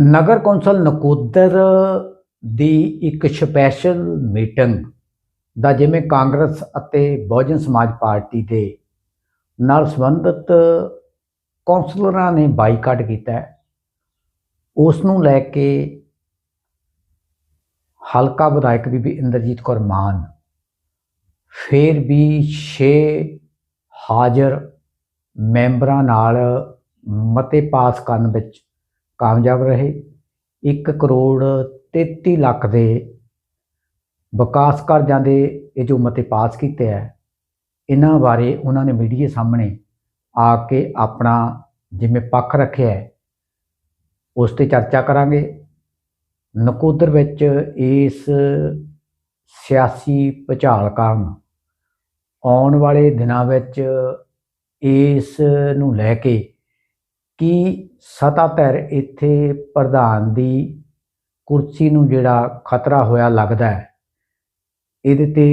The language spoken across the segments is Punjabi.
ਨਗਰ ਕੌਂਸਲ ਨਕੋਦਰ ਦੀ ਇੱਕ ਸਪੈਸ਼ਲ ਮੀਟਿੰਗ ਦਾ ਜਿਵੇਂ ਕਾਂਗਰਸ ਅਤੇ ਬਹੁਜਨ ਸਮਾਜ ਪਾਰਟੀ ਦੇ ਨਾਲ ਸੰਬੰਧਿਤ ਕੌਂਸਲਰਾਂ ਨੇ ਬਾਈਕਾਟ ਕੀਤਾ ਉਸ ਨੂੰ ਲੈ ਕੇ ਹਲਕਾ ਵਿਧਾਇਕ ਬੀਬੀ ਇੰਦਰਜੀਤ ਕੌਰ ਮਾਨ, ਫਿਰ ਵੀ 6 ਹਾਜ਼ਰ ਮੈਂਬਰਾਂ ਨਾਲ ਮਤੇ ਪਾਸ ਕਰਨ ਵਿੱਚ ਕਾਮਯਾਬ ਰਹੇ। 1 ਕਰੋੜ 33 ਲੱਖ ਦੇ ਵਿਕਾਸ ਕਾਰਜਾਂ ਦੇ ਇਹ ਜੋ ਮਤੇ ਪਾਸ ਕੀਤੇ ਹੈ ਇਹਨਾਂ ਬਾਰੇ ਉਹਨਾਂ ਨੇ ਮੀਡੀਆ ਸਾਹਮਣੇ ਆ ਕੇ ਆਪਣਾ ਜਿਵੇਂ ਪੱਖ ਰੱਖਿਆ ਹੈ, ਉਸ ਤੇ ਚਰਚਾ ਕਰਾਂਗੇ। ਨਕੋਦਰ ਵਿੱਚ ਇਸ ਸਿਆਸੀ ਭੁਚਾਲ ਕਾਰਨ ਆਉਣ ਵਾਲੇ ਦਿਨਾਂ ਵਿੱਚ ਇਸ ਨੂੰ ਲੈ ਕੇ ਕੀ ਸਤਾਧਰ ਇੱਥੇ ਪ੍ਰਧਾਨ ਦੀ ਕੁਰਸੀ ਨੂੰ ਜਿਹੜਾ ਖਤਰਾ ਹੋਇਆ ਲੱਗਦਾ ਹੈ, ਇਹਦੇ ਤੇ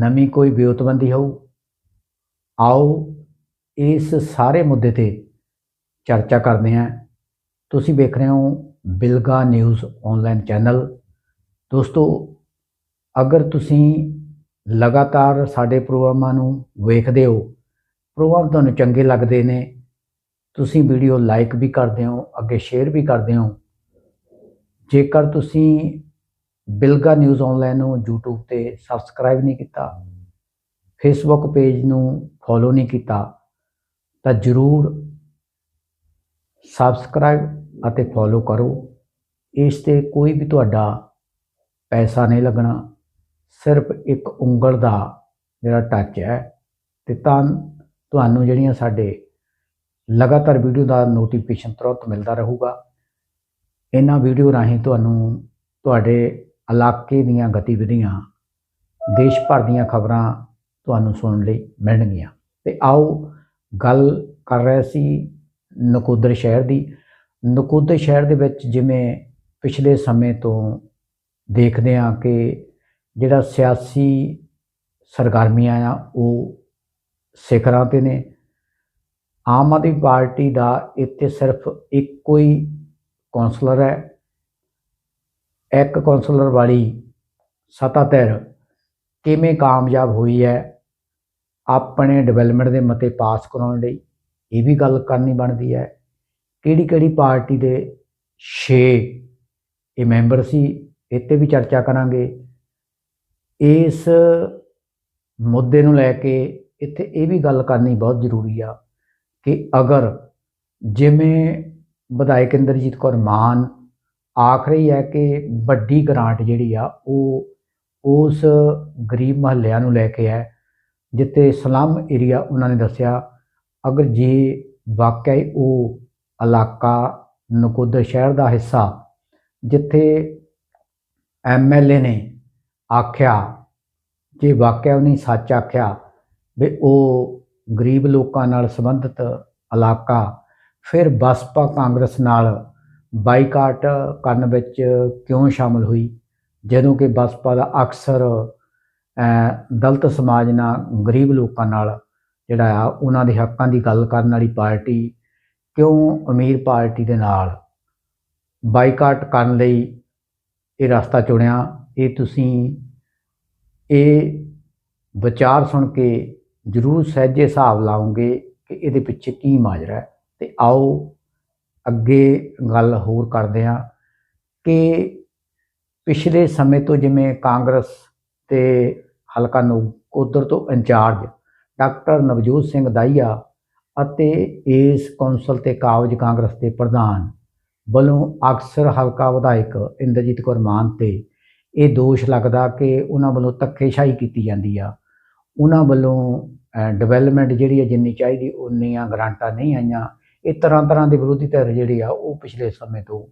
ਨਵੀਂ ਕੋਈ ਵਿਉਤਬੰਦੀ ਹੋਊ? ਆਓ ਇਸ ਸਾਰੇ ਮੁੱਦੇ ਤੇ ਚਰਚਾ ਕਰਦੇ ਹਾਂ। ਤੁਸੀਂ ਵੇਖ ਰਹੇ ਹੋ ਬਿਲਗਾ ਨਿਊਜ਼ ਆਨਲਾਈਨ ਚੈਨਲ। ਦੋਸਤੋ, ਅਗਰ ਤੁਸੀਂ ਲਗਾਤਾਰ ਸਾਡੇ ਪ੍ਰੋਗਰਾਮਾਂ ਨੂੰ ਵੇਖਦੇ ਹੋ, ਪ੍ਰੋਗਰਾਮ ਤੁਹਾਨੂੰ ਚੰਗੇ ਲੱਗਦੇ ਨੇ ਤੁਸੀਂ ਵੀਡੀਓ ਲਾਈਕ ਵੀ ਕਰਦੇ ਹੋ, ਅੱਗੇ ਸ਼ੇਅਰ ਵੀ ਕਰਦੇ ਹੋ। ਜੇਕਰ ਤੁਸੀਂ ਬਿਲਗਾ ਨਿਊਜ਼ ਆਨਲਾਈਨ ਨੂੰ YouTube ਤੇ ਸਬਸਕ੍ਰਾਈਬ ਨਹੀਂ ਕੀਤਾ ਫੇਸਬੁੱਕ ਪੇਜ ਨੂੰ ਫੋਲੋ ਨਹੀਂ ਕੀਤਾ, ਤਾਂ ਜਰੂਰ ਸਬਸਕ੍ਰਾਈਬ ਅਤੇ ਫੋਲੋ ਕਰੋ। ਇਸ ਤੇ ਕੋਈ ਵੀ ਤੁਹਾਡਾ ਪੈਸਾ ਨਹੀਂ ਲੱਗਣਾ, ਸਿਰਫ ਇੱਕ ਉਂਗਲ ਦਾ ਜਿਹੜਾ ਟੱਚ ਹੈ। ਤੇ ਤਾਂ ਤੁਹਾਨੂੰ ਜਿਹੜੀਆਂ ਸਾਡੇ ਲਗਾਤਾਰ ਵੀਡੀਓ ਦਾ ਨੋਟੀਫਿਕੇਸ਼ਨ ਤੁਰੰਤ ਮਿਲਦਾ ਰਹੂਗਾ। ਇਹਨਾਂ ਵੀਡੀਓ ਰਾਹੀਂ ਤੁਹਾਨੂੰ ਤੁਹਾਡੇ ਇਲਾਕੇ ਦੀਆਂ ਗਤੀਵਿਧੀਆਂ, ਦੇਸ਼ ਭਰ ਦੀਆਂ ਖਬਰਾਂ ਤੁਹਾਨੂੰ ਸੁਣਨ ਲਈ ਮਿਲਣਗੀਆਂ। ਤੇ ਆਓ ਗੱਲ ਕਰ ਰਹੇ ਸੀ ਨਕੋਦਰ ਸ਼ਹਿਰ ਦੀ। ਨਕੋਦਰ ਸ਼ਹਿਰ ਦੇ ਵਿੱਚ ਜਿਵੇਂ ਪਿਛਲੇ ਸਮੇਂ ਤੋਂ ਦੇਖਦੇ ਹਾਂ ਕਿ ਜਿਹੜਾ ਸਿਆਸੀ ਸਰਗਰਮੀਆਂ ਆ, ਉਹ ਸਿਖਰਾਂ ਤੇ ਨੇ। ਆਮ ਆਦਮੀ ਪਾਰਟੀ ਦਾ ਇੱਥੇ ਸਿਰਫ ਇੱਕੋ ਹੀ ਕੌਂਸਲਰ ਹੈ। ਇੱਕ ਕੌਂਸਲਰ ਵਾਲੀ ਸਤਾਧਰ ਕਿਵੇਂ ਕਾਮਯਾਬ ਹੋਈ ਹੈ, ਆਪਣੇ ਡਿਵੈਲਪਮੈਂਟ ਦੇ ਮਤੇ ਪਾਸ ਕਰਾਉਣ ਲਈ ਇਹ ਵੀ ਗੱਲ ਕਰਨੀ ਬਣਦੀ ਹੈ। ਕਿਹੜੀ ਕਿਹੜੀ ਪਾਰਟੀ ਦੇ 6 ਇਹ ਮੈਂਬਰ ਸੀ, ਇੱਥੇ ਵੀ ਚਰਚਾ ਕਰਾਂਗੇ। ਇਸ ਮੁੱਦੇ ਨੂੰ ਲੈ ਕੇ ਇੱਥੇ ਇਹ ਵੀ ਗੱਲ ਕਰਨੀ ਬਹੁਤ ਜ਼ਰੂਰੀ ਆ ਕਿ ਅਗਰ ਜਿਵੇਂ ਵਿਧਾਇਕ ਇੰਦਰਜੀਤ ਕੌਰ ਮਾਨ ਆਖ ਰਹੀ ਹੈ ਕਿ ਵੱਡੀ ਗ੍ਰਾਂਟ ਜਿਹੜੀ ਆ ਉਹ ਉਸ ਗਰੀਬ ਮਹੱਲਿਆਂ ਨੂੰ ਲੈ ਕੇ ਹੈ, ਜਿੱਥੇ ਸਲਮ ਏਰੀਆ ਉਹਨਾਂ ਨੇ ਦੱਸਿਆ, ਅਗਰ ਜੇ ਵਾਕਿਆ ਹੀ ਉਹ ਇਲਾਕਾ ਨਕੋਦਰ ਸ਼ਹਿਰ ਦਾ ਹਿੱਸਾ ਜਿੱਥੇ ਐਮਐਲਏ ਨੇ ਆਖਿਆ, ਜੇ ਵਾਕਿਆ ਉਹਨੇ ਸੱਚ ਆਖਿਆ ਵੀ ਉਹ ਗਰੀਬ ਲੋਕਾਂ ਨਾਲ ਸੰਬੰਧਿਤ ਇਲਾਕਾ, ਫਿਰ ਬਸਪਾ ਕਾਂਗਰਸ ਨਾਲ ਬਾਈਕਾਟ ਕਰਨ ਵਿੱਚ ਕਿਉਂ ਸ਼ਾਮਲ ਹੋਈ? ਜਦੋਂ ਕਿ ਬਸਪਾ ਦਾ ਅਕਸਰ ਦਲਤ ਸਮਾਜ ਨਾਲ ਗਰੀਬ ਲੋਕਾਂ ਨਾਲ ਜਿਹੜਾ ਆ, ਉਹਨਾਂ ਦੇ ਹੱਕਾਂ ਦੀ ਗੱਲ ਕਰਨ ਵਾਲੀ ਪਾਰਟੀ ਕਿਉਂ ਅਮੀਰ ਪਾਰਟੀ ਦੇ ਨਾਲ ਬਾਈਕਾਟ ਕਰਨ ਲਈ ਇਹ ਰਸਤਾ ਚੁਣਿਆ? ਇਹ ਤੁਸੀਂ ਇਹ ਵਿਚਾਰ ਸੁਣ ਕੇ ਜ਼ਰੂਰ ਸਹਿਜੇ ਹਿਸਾਬ ਲਾਉਂਗੇ ਕਿ ਇਹਦੇ ਪਿੱਛੇ ਕੀ ਮਾਜਰਾ ਹੈ। ਤੇ ਆਓ ਅੱਗੇ ਗੱਲ ਹੋਰ ਕਰਦੇ ਹਾਂ ਕਿ ਪਿਛਲੇ ਸਮੇਂ ਤੋਂ ਜਿਵੇਂ ਕਾਂਗਰਸ ਤੇ ਹਲਕਾ ਨਕੋਦਰ ਤੋਂ ਇੰਚਾਰਜ ਡਾਕਟਰ ਨਵਜੋਤ ਸਿੰਘ ਦਾਈਆ ਅਤੇ ਇਸ ਕੌਂਸਲ ਤੇ ਕਾਬਜ ਕਾਂਗਰਸ ਦੇ ਪ੍ਰਧਾਨ ਵੱਲੋਂ ਅਕਸਰ ਹਲਕਾ ਵਿਧਾਇਕ ਇੰਦਰਜੀਤ ਕੌਰ ਮਾਨ ਤੇ ਇਹ ਦੋਸ਼ ਲੱਗਦਾ ਕਿ ਉਹਨਾਂ ਵੱਲੋਂ ਧੱਕੇਸ਼ਾਹੀ ਕੀਤੀ ਜਾਂਦੀ ਆ। ਉਹਨਾਂ ਵੱਲੋਂ ਡਿਵੈਲਪਮੈਂਟ ਜਿਹੜੀ ਹੈ ਜਿੰਨੀ ਚਾਹੀਦੀ, ਉਨੀਆਂ ਗ੍ਰਾਂਟਾਂ ਨਹੀਂ ਆਈਆਂ। ਇਹ ਤਰ੍ਹਾਂ ਤਰ੍ਹਾਂ ਦੇ ਵਿਰੋਧੀ ਧਿਰ ਜਿਹੜੀ ਆ, ਉਹ ਪਿਛਲੇ ਸਮੇਂ ਤੋਂ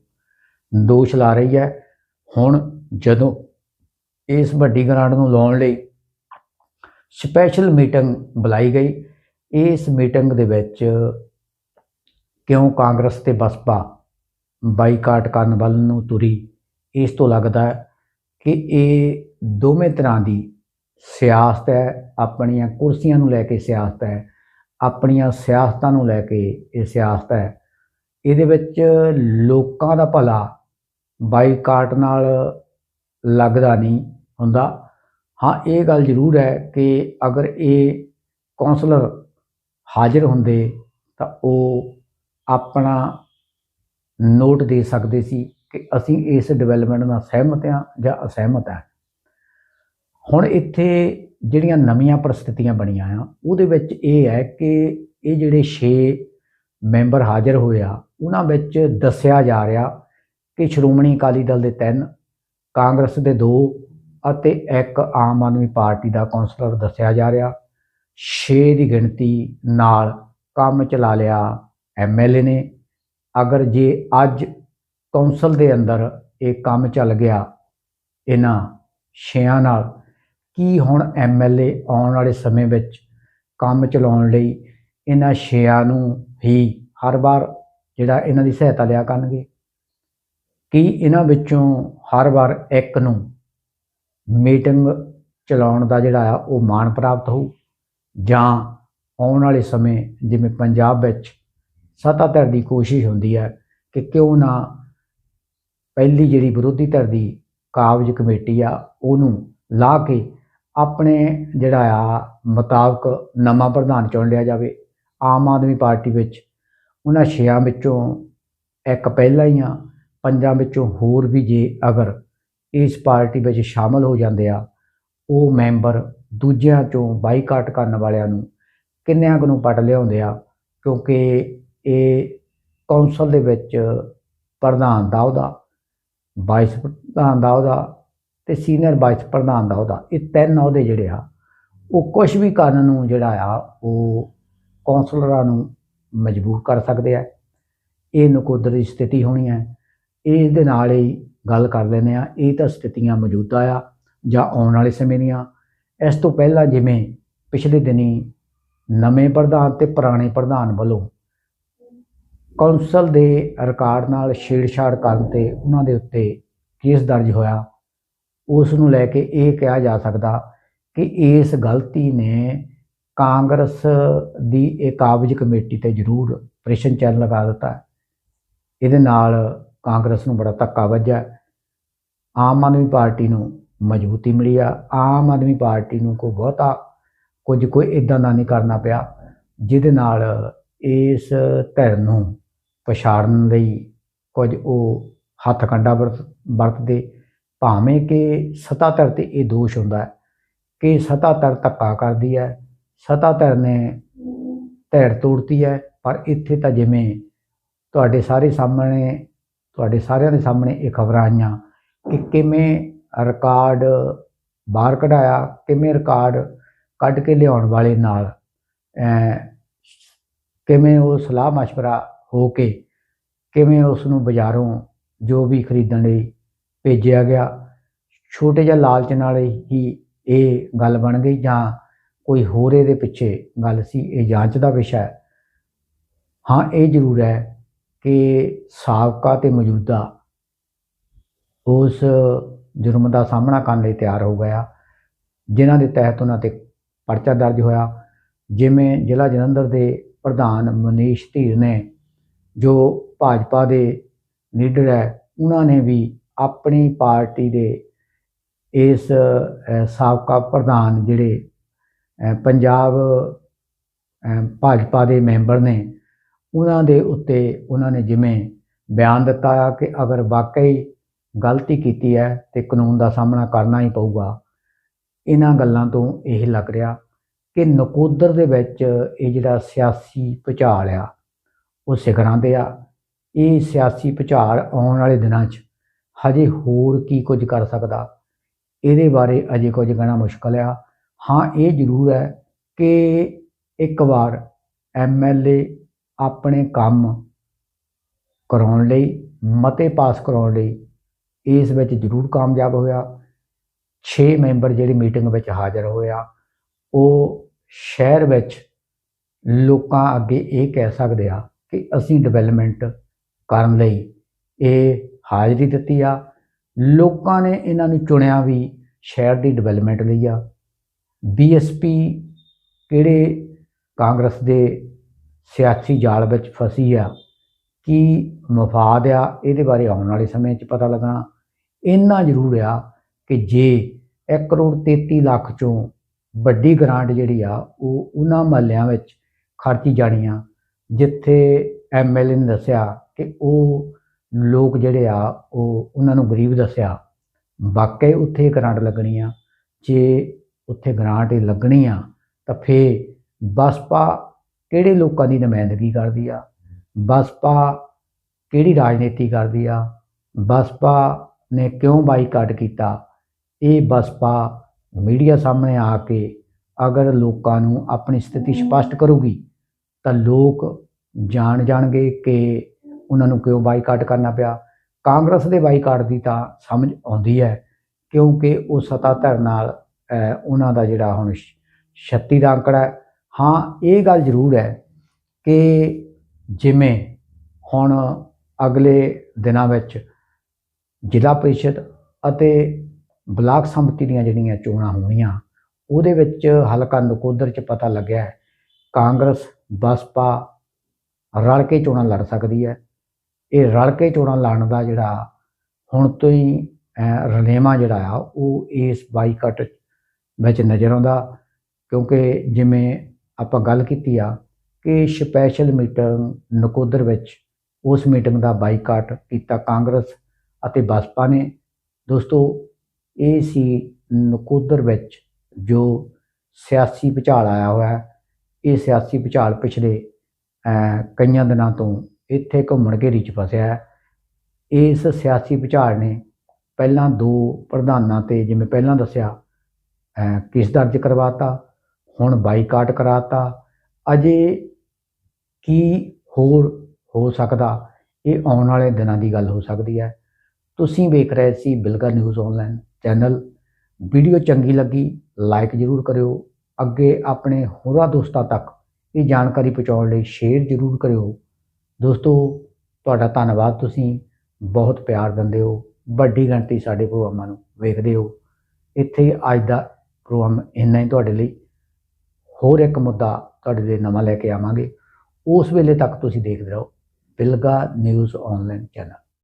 ਦੋਸ਼ ਲਾ ਰਹੀ ਹੈ। ਹੁਣ ਜਦੋਂ ਇਸ ਵੱਡੀ ਗ੍ਰਾਂਟ ਨੂੰ ਲਾਉਣ ਲਈ ਸਪੈਸ਼ਲ ਮੀਟਿੰਗ ਬੁਲਾਈ ਗਈ, ਇਸ ਮੀਟਿੰਗ ਦੇ ਵਿੱਚ ਕਿਉਂ ਕਾਂਗਰਸ ਤੇ ਬਸਪਾ ਬਾਈਕਾਟ ਕਰਨ ਵੱਲ ਨੂੰ ਤੁਰੀ, ਇਸ ਤੋਂ ਲੱਗਦਾ ਕਿ ਇਹ ਦੋਵੇਂ ਤਰ੍ਹਾਂ ਦੀ ਸਿਆਸਤ ਹੈ, ਆਪਣੀਆਂ ਕੁਰਸੀਆਂ ਨੂੰ ਲੈ ਕੇ ਸਿਆਸਤ ਹੈ, ਆਪਣੀਆਂ ਸਿਆਸਤਾਂ ਨੂੰ ਲੈ ਕੇ ਇਹ ਸਿਆਸਤ ਹੈ। ਇਹਦੇ ਵਿੱਚ ਲੋਕਾਂ ਦਾ ਭਲਾ ਬਾਈਕਾਟ ਨਾਲ ਲੱਗਦਾ ਨਹੀਂ ਹੁੰਦਾ। ਹਾਂ, ਇਹ ਗੱਲ ਜ਼ਰੂਰ ਹੈ ਕਿ ਅਗਰ ਇਹ ਕਾਉਂਸਲਰ ਹਾਜ਼ਰ ਹੁੰਦੇ ਤਾਂ ਉਹ ਆਪਣਾ ਨੋਟ ਦੇ ਸਕਦੇ ਸੀ ਕਿ ਅਸੀਂ ਇਸ ਡਿਵੈਲਪਮੈਂਟ ਨਾਲ ਸਹਿਮਤ ਹਾਂ ਜਾਂ ਅਸਹਿਮਤ ਹਾਂ। ਹੁਣ ਇੱਥੇ ਜਿਹੜੀਆਂ ਨਵੀਆਂ ਪ੍ਰਸਥਿਤੀਆਂ ਬਣੀਆਂ ਆ, ਉਹਦੇ ਵਿੱਚ ਇਹ ਹੈ ਕਿ ਇਹ ਜਿਹੜੇ 6 ਮੈਂਬਰ ਹਾਜ਼ਰ ਹੋਏ ਆ, ਉਹਨਾਂ ਵਿੱਚ ਦੱਸਿਆ ਜਾ ਰਿਹਾ ਕਿ ਸ਼੍ਰੋਮਣੀ ਅਕਾਲੀ ਦਲ ਦੇ ਤਿੰਨ, ਕਾਂਗਰਸ ਦੇ ਦੋ ਅਤੇ ਇੱਕ ਆਮ ਆਦਮੀ ਪਾਰਟੀ ਦਾ ਕੌਂਸਲਰ ਦੱਸਿਆ ਜਾ ਰਿਹਾ। 6 ਦੀ ਗਿਣਤੀ ਨਾਲ ਕੰਮ ਚਲਾ ਲਿਆ ਐਮਐਲਏ ਨੇ। ਅਗਰ ਜੇ ਅੱਜ ਕੌਂਸਲ ਦੇ ਅੰਦਰ ਇਹ ਕੰਮ ਚੱਲ ਗਿਆ, ਇਹਨਾਂ ਛਿਆਂ ਨਾਲ ਕੀ ਹੁਣ ਐਮਐਲਏ ਆਉਣ ਵਾਲੇ ਸਮੇਂ ਵਿੱਚ ਕੰਮ ਚਲਾਉਣ ਲਈ ਇਹਨਾਂ ਛਿਆਂ ਨੂੰ ਹੀ ਹਰ ਵਾਰ ਜਿਹੜਾ ਇਹਨਾਂ ਦੀ ਸਹਾਇਤਾ ਲਿਆ ਕਰਨਗੇ? ਕੀ ਇਹਨਾਂ ਵਿੱਚੋਂ ਹਰ ਵਾਰ ਇੱਕ ਨੂੰ ਮੀਟਿੰਗ ਚਲਾਉਣ ਦਾ ਜਿਹੜਾ ਆ ਉਹ ਮਾਣ ਪ੍ਰਾਪਤ ਹੋਊ? ਜਾਂ ਆਉਣ ਵਾਲੇ ਸਮੇਂ ਜਿਵੇਂ ਪੰਜਾਬ ਵਿੱਚ ਸੱਤਾ ਧਿਰ ਦੀ ਕੋਸ਼ਿਸ਼ ਹੁੰਦੀ ਹੈ ਕਿ ਕਿਉਂ ਨਾ ਪਹਿਲੀ ਜਿਹੜੀ ਵਿਰੋਧੀ ਧਿਰ ਦੀ ਕਾਬਜ ਕਮੇਟੀ ਆ ਉਹਨੂੰ ਲਾ ਕੇ ਆਪਣੇ ਜਿਹੜਾ ਆ ਮੁਤਾਬਕ ਨਵਾਂ ਪ੍ਰਧਾਨ ਚੁਣ ਲਿਆ ਜਾਵੇ। ਆਮ ਆਦਮੀ ਪਾਰਟੀ ਵਿੱਚ ਉਹਨਾਂ ਛਿਆਂ ਵਿੱਚੋਂ ਇੱਕ ਪਹਿਲਾਂ ਹੀ ਆ, ਪੰਜਾਂ ਵਿੱਚੋਂ ਹੋਰ ਵੀ ਜੇ ਅਗਰ ਇਸ ਪਾਰਟੀ ਵਿੱਚ ਸ਼ਾਮਲ ਹੋ ਜਾਂਦੇ ਆ, ਉਹ ਮੈਂਬਰ ਦੂਜਿਆਂ ਚੋਂ ਬਾਈਕਾਟ ਕਰਨ ਵਾਲਿਆਂ ਨੂੰ ਕਿੰਨਿਆਂ ਕੁ ਨੂੰ ਪਟ ਲਿਆਉਂਦੇ ਆ, ਕਿਉਂਕਿ ਇਹ ਕੌਂਸਲ ਦੇ ਵਿੱਚ ਪ੍ਰਧਾਨ ਦਾ ਉਹਦਾ ਵਾਈਸ ਪ੍ਰਧਾਨ ਦਾ ਉਹਦਾ ਤੇ ਸੀਨੀਅਰ ਵਾਈਸ ਪ੍ਰਧਾਨ ਦਾ ਅਹੁਦਾ ਇਹ ਤਿੰਨ ਅਹੁਦੇ ਜਿਹੜੇ ਆ, ਉਹ ਕੁਝ ਵੀ ਕਰਨ ਨੂੰ ਜਿਹੜਾ ਆ, ਉਹ ਕੌਂਸਲਰਾਂ ਨੂੰ ਮਜਬੂਰ ਕਰ ਸਕਦੇ ਆ। ਇਹ ਨਕੋਦਰ ਦੀ ਸਥਿਤੀ ਹੋਣੀ ਹੈ ਇਸ ਦੇ ਨਾਲ ਹੀ ਗੱਲ ਕਰ ਲੈਂਦੇ ਆ, ਇਹ ਤਾਂ ਸਥਿਤੀਆਂ ਮੌਜੂਦਾ ਆ, ਜਾਂ ਆਉਣ ਵਾਲੇ ਸਮੇਂ ਦੀਆਂ। ਇਸ ਤੋਂ ਪਹਿਲਾਂ ਜਿਵੇਂ ਪਿਛਲੇ ਦਿਨੀ ਨਵੇਂ ਪ੍ਰਧਾਨ ਤੇ ਪੁਰਾਣੇ ਪ੍ਰਧਾਨ ਵੱਲੋਂ ਕੌਂਸਲ ਦੇ ਰਿਕਾਰਡ ਨਾਲ ਛੇੜਛਾੜ ਕਰਨ ਤੇ ਉਹਨਾਂ ਦੇ ਉੱਤੇ ਕੇਸ ਦਰਜ ਹੋਇਆ। ਉਸ ਨੂੰ ਲੈ ਕੇ ਇਹ ਕਿਹਾ ਜਾ ਸਕਦਾ ਕਿ ਇਸ ਗਲਤੀ ਨੇ ਕਾਂਗਰਸ ਦੀ ਇਹ ਕਾਬਜ ਕਮੇਟੀ ਤੇ ਜ਼ਰੂਰ ਪ੍ਰੈਸ਼ਨ ਚੈਨ ਲਗਾ ਦਿੱਤਾ ਇਹਦੇ ਨਾਲ ਕਾਂਗਰਸ ਨੂੰ ਬੜਾ ਧੱਕਾ ਵੱਜਿਆ। ਆਮ ਆਦਮੀ ਪਾਰਟੀ ਨੂੰ ਮਜ਼ਬੂਤੀ ਮਿਲੀ ਆ। ਆਮ ਆਦਮੀ ਪਾਰਟੀ ਨੂੰ ਕੋਈ ਬਹੁਤਾ ਕੁਝ ਕੋਈ ਇਦਾਂ ਦਾ ਨਹੀਂ ਕਰਨਾ ਪਿਆ ਜਿਹਦੇ ਨਾਲ ਇਸ ਧਿਰ ਨੂੰ ਪਛਾੜਨ ਲਈ ਕੁਝ ਉਹ ਹੱਥ ਕੰਡਾ ਵਰਤ, ਵਰਤਦੇ ਭਾਵੇਂ ਕਿ ਸੱਤਾ ਧਿਰ ਤੇ ਇਹ ਦੋਸ਼ ਹੁੰਦਾ ਹੈ ਕਿ ਸੱਤਾ ਧਿਰ ਧੱਕਾ ਕਰਦੀ ਹੈ ਸੱਤਾ ਧਿਰ ਨੇ ਧਿਰ ਤੋੜਤੀ ਹੈ ਪਰ ਇੱਥੇ ਤਾਂ ਜਿਵੇਂ ਤੁਹਾਡੇ ਸਾਰੇ ਸਾਹਮਣੇ ਤੁਹਾਡੇ ਸਾਰਿਆਂ ਦੇ ਸਾਹਮਣੇ ਇਹ ਖਬਰਾਂ ਆਈਆਂ ਕਿ ਕਿਵੇਂ ਰਿਕਾਰਡ ਬਾਹਰ ਕਢਾਇਆ ਕਿਵੇਂ ਰਿਕਾਰਡ ਕੱਢ ਕੇ ਲਿਆਉਣ ਵਾਲੇ ਨਾਲ ਅਮ ਕਿਵੇਂ ਉਹ ਸਲਾਹ مشورہ ਹੋ ਕੇ ਕਿਵੇਂ ਉਸ ਨੂੰ ਬਾਜ਼ਾਰੋਂ ਜੋ ਵੀ ਖਰੀਦਣ ਲਈ ਭੇਜਿਆ ਗਿਆ। ਛੋਟੇ ਜਿਹਾ ਲਾਲਚ ਨਾਲ ਹੀ ਇਹ ਗੱਲ ਬਣ ਗਈ ਜਾਂ ਕੋਈ ਹੋਰ ਇਹਦੇ ਪਿੱਛੇ ਗੱਲ ਸੀ, ਇਹ ਜਾਂਚ ਦਾ ਵਿਸ਼ਾ ਹੈ। ਹਾਂ, ਇਹ ਜ਼ਰੂਰ ਹੈ ਕਿ ਸਾਬਕਾ ਤੇ ਮੌਜੂਦਾ ਉਸ ਜੁਰਮ ਦਾ ਸਾਹਮਣਾ ਕਰਨ ਲਈ ਤਿਆਰ ਹੋ ਗਿਆ, ਜਿਨ੍ਹਾਂ ਦੇ ਤਹਿਤ ਉਹਨਾਂ ਤੇ ਪਰਚਾ ਦਰਜ ਹੋਇਆ, ਜਿਵੇਂ ਜ਼ਿਲ੍ਹਾ ਜਲੰਧਰ ਦੇ ਪ੍ਰਧਾਨ ਮਨੀਸ਼ ਧੀਰ ਨੇ, ਜੋ ਭਾਜਪਾ ਦੇ ਲੀਡਰ ਹੈ, ਉਹਨਾਂ ਨੇ ਵੀ ਆਪਣੀ ਪਾਰਟੀ ਦੇ ਇਸ ਸਾਬਕਾ ਪ੍ਰਧਾਨ ਜਿਹੜੇ ਪੰਜਾਬ ਭਾਜਪਾ ਦੇ ਮੈਂਬਰ ਨੇ, ਉਹਨਾਂ ਦੇ ਉੱਤੇ ਉਹਨਾਂ ਨੇ ਜਿਵੇਂ ਬਿਆਨ ਦਿੱਤਾ ਆ ਕਿ ਅਗਰ ਵਾਕਈ ਗਲਤੀ ਕੀਤੀ ਹੈ ਤੇ ਕਾਨੂੰਨ ਦਾ ਸਾਹਮਣਾ ਕਰਨਾ ਹੀ ਪਊਗਾ, ਇਹਨਾਂ ਗੱਲਾਂ ਤੋਂ ਇਹ ਲੱਗ ਰਿਹਾ ਕਿ ਨਕੋਦਰ ਦੇ ਵਿੱਚ ਇਹ ਜਿਹੜਾ ਸਿਆਸੀ ਭੁਚਾਲ ਆ, ਉਹ ਸਿਖਰਾਂ ਤੇ ਆ। ਇਹ ਸਿਆਸੀ ਭੁਚਾਲ ਆਉਣ ਵਾਲੇ ਦਿਨਾਂ 'ਚ ਹਜੇ ਹੋਰ ਕੀ ਕੁਝ ਕਰ ਸਕਦਾ? ਇਹਦੇ ਬਾਰੇ ਅਜੇ ਕੁਝ ਕਹਿਣਾ ਮੁਸ਼ਕਲ ਆ। ਹਾਂ, ਇਹ ਜ਼ਰੂਰ ਹੈ ਕਿ ਇੱਕ ਵਾਰ ਐਮਐਲਏ ਆਪਣੇ ਕੰਮ ਕਰਾਉਣ ਲਈ, ਮਤੇ ਪਾਸ ਕਰਾਉਣ ਲਈ ਇਸ ਵਿੱਚ ਜ਼ਰੂਰ ਕਾਮਯਾਬ ਹੋਇਆ। 6 ਮੈਂਬਰ ਜਿਹੜੀ ਮੀਟਿੰਗ ਵਿੱਚ ਹਾਜ਼ਰ ਹੋਇਆ ਉਹ ਸ਼ਹਿਰ ਵਿੱਚ ਲੋਕਾਂ ਅੱਗੇ ਇਹ ਕਹਿ ਸਕਦੇ ਆ ਕਿ ਅਸੀਂ ਡਿਵੈਲਪਮੈਂਟ ਕਰਨ ਲਈ ਇਹ ਹਾਜ਼ਰੀ ਦਿੱਤੀ ਆ। ਲੋਕਾਂ ਨੇ ਇਹਨਾਂ ਨੂੰ ਚੁਣਿਆ ਵੀ ਸ਼ਹਿਰ ਦੀ ਡਿਵੈਲਪਮੈਂਟ ਲਈ ਆ। ਬੀਐਸਪੀ ਕਿਹੜੇ ਕਾਂਗਰਸ ਦੇ ਸਿਆਸੀ ਜਾਲ ਵਿੱਚ ਫਸੀ ਆ, ਕੀ ਮਫਾਦ ਆ, ਇਹਦੇ ਬਾਰੇ ਆਉਣ ਵਾਲੇ ਸਮੇਂ 'ਚ ਪਤਾ ਲੱਗਣਾ। ਇੰਨਾ ਜ਼ਰੂਰ ਆ ਕਿ ਜੇ 1 ਕਰੋੜ 33 ਲੱਖ ਚੋਂ ਵੱਡੀ ਗ੍ਰਾਂਟ ਜਿਹੜੀ ਆ, ਉਹ ਉਹਨਾਂ ਮਹੱਲਿਆਂ ਵਿੱਚ ਖਰਚੀ ਜਾਣੀ ਆ, ਜਿੱਥੇ ਐਮਐਲਏ ਨੇ ਦੱਸਿਆ ਕਿ ਉਹ ਲੋਕ ਜਿਹੜੇ ਆ, ਉਹ ਉਹਨਾਂ ਨੂੰ ਗਰੀਬ ਦੱਸਿਆ, ਵਾਕਈ ਉੱਥੇ ਗ੍ਰਾਂਟ ਲੱਗਣੀ ਆ, ਜੇ ਉੱਥੇ ਗ੍ਰਾਂਟ ਇਹ ਲੱਗਣੀ ਆ, ਤਾਂ ਫੇ ਬਸਪਾ ਕਿਹੜੇ ਲੋਕਾਂ ਦੀ ਨੁਮਾਇੰਦਗੀ ਕਰਦੀ ਆ? ਬਸਪਾ ਕਿਹੜੀ ਰਾਜਨੀਤੀ ਕਰਦੀ ਆ? ਬਸਪਾ ਨੇ ਕਿਉਂ ਬਾਈਕਾਟ ਕੀਤਾ? ਇਹ ਬਸਪਾ ਮੀਡੀਆ ਸਾਹਮਣੇ ਆ ਕੇ ਅਗਰ ਲੋਕਾਂ ਨੂੰ ਆਪਣੀ ਸਥਿਤੀ ਸਪਸ਼ਟ ਕਰੂਗੀ, ਤਾਂ ਲੋਕ ਜਾਣ ਜਾਣਗੇ ਕਿ ਉਹਨਾਂ ਨੂੰ ਕਿਉਂ ਬਾਈਕਾਟ ਕਰਨਾ ਪਿਆ? ਕਾਂਗਰਸ ਦੇ ਬਾਈਕਾਟ ਦੀ ਤਾਂ ਸਮਝ ਆਉਂਦੀ ਹੈ, ਕਿਉਂਕਿ ਉਹ ਸਤਾਧਰ ਨਾਲ ਉਹਨਾਂ ਦਾ ਜਿਹੜਾ ਹੁਣ 36 ਦਾ ਅੰਕੜਾ ਹੈ। ਹਾਂ, ਇਹ ਗੱਲ ਜ਼ਰੂਰ ਹੈ ਕਿ ਜਿਵੇਂ ਹੁਣ ਅਗਲੇ ਦਿਨਾਂ ਵਿੱਚ ਜ਼ਿਲ੍ਹਾ ਪ੍ਰੀਸ਼ਦ ਅਤੇ ਬਲਾਕ ਸੰਮਤੀ ਦੀਆਂ ਜਿਹੜੀਆਂ ਚੋਣਾਂ ਹੋਣੀਆਂ, ਉਹਦੇ ਵਿੱਚ ਹਲਕਾ ਨਕੋਦਰ ਚ ਪਤਾ ਲੱਗਿਆ ਹੈ, ਕਾਂਗਰਸ, ਬਸਪਾ ਰਲ ਕੇ ਚੋਣਾਂ ਲੜ ਸਕਦੀ ਹੈ। ਇਹ ਰਲ ਕੇ ਚੋਣਾਂ ਲੜਨ ਦਾ ਜਿਹੜਾ ਹੁਣ ਤੋਂ ਹੀ ਰਲੇਵਾ ਜਿਹੜਾ ਆ, ਉਹ ਇਸ ਬਾਈਕਾਟ ਵਿੱਚ ਨਜ਼ਰ ਆਉਂਦਾ। ਕਿਉਂਕਿ ਜਿਵੇਂ ਆਪਾਂ ਗੱਲ ਕੀਤੀ ਆ ਕਿ ਸਪੈਸ਼ਲ ਮੀਟਿੰਗ ਨਕੋਦਰ ਵਿੱਚ ਉਸ ਮੀਟਿੰਗ ਦਾ ਬਾਈਕਾਟ ਕੀਤਾ ਕਾਂਗਰਸ ਅਤੇ ਬਸਪਾ ਨੇ। ਦੋਸਤੋ, ਇਹ ਸੀ ਨਕੋਦਰ ਵਿੱਚ ਜੋ ਸਿਆਸੀ ਭੁਚਾਲ ਆਇਆ ਹੋਇਆ। ਇਹ ਸਿਆਸੀ ਭੁਚਾਲ ਪਿਛਲੇ ਕਈਆਂ ਦਿਨਾਂ ਤੋਂ ਇੱਥੇ ਘੁੰਮਣ ਘੇਰੀ ਚ ਫਸਿਆ ਇਸ ਸਿਆਸੀ ਵਿਚਾਰ ਨੇ ਪਹਿਲਾਂ ਦੋ ਪ੍ਰਧਾਨਾਂ ਤੇ ਜਿਵੇਂ ਪਹਿਲਾਂ ਦੱਸਿਆ ਅਹ, ਕਿਸ ਦਰਜ ਕਰਵਾਤਾ ਹੁਣ ਬਾਈਕਾਟ ਕਰਾਤਾ। ਅਜੇ ਕੀ ਹੋਰ ਹੋ ਸਕਦਾ? ਇਹ ਆਉਣ ਵਾਲੇ ਦਿਨਾਂ ਦੀ ਗੱਲ ਹੋ ਸਕਦੀ ਹੈ। ਤੁਸੀਂ ਵੇਖ ਰਹੇ ਸੀ Bilga news online channel. Video ਚੰਗੀ ਲੱਗੀ ਲਾਈਕ ਜ਼ਰੂਰ ਕਰਿਓ। ਅੱਗੇ ਆਪਣੇ ਹੋਰਾਂ ਦੋਸਤਾਂ ਤੱਕ ਇਹ ਜਾਣਕਾਰੀ ਪਹੁੰਚਾਉਣ ਲਈ ਸ਼ੇਅਰ ਜ਼ਰੂਰ ਕਰਿਓ। ਦੋਸਤੋ, ਤੁਹਾਡਾ ਧੰਨਵਾਦ ਤੁਸੀਂ ਬਹੁਤ ਪਿਆਰ ਦਿੰਦੇ ਹੋ, ਵੱਡੀ ਗਿਣਤੀ ਸਾਡੇ ਪ੍ਰੋਗਰਾਮਾਂ ਨੂੰ ਵੇਖਦੇ ਹੋ। ਇੱਥੇ ਅੱਜ ਦਾ ਪ੍ਰੋਗਰਾਮ ਇੰਨਾ ਹੀ ਤੁਹਾਡੇ ਲਈ। ਹੋਰ ਇੱਕ ਮੁੱਦਾ ਤੁਹਾਡੇ ਲਈ ਨਵਾਂ ਲੈ ਕੇ ਆਵਾਂਗੇ। ਉਸ ਵੇਲੇ ਤੱਕ ਤੁਸੀਂ ਦੇਖਦੇ ਰਹੋ, ਬਿਲਗਾ ਨਿਊਜ਼ ਆਨਲਾਈਨ ਚੈਨਲ।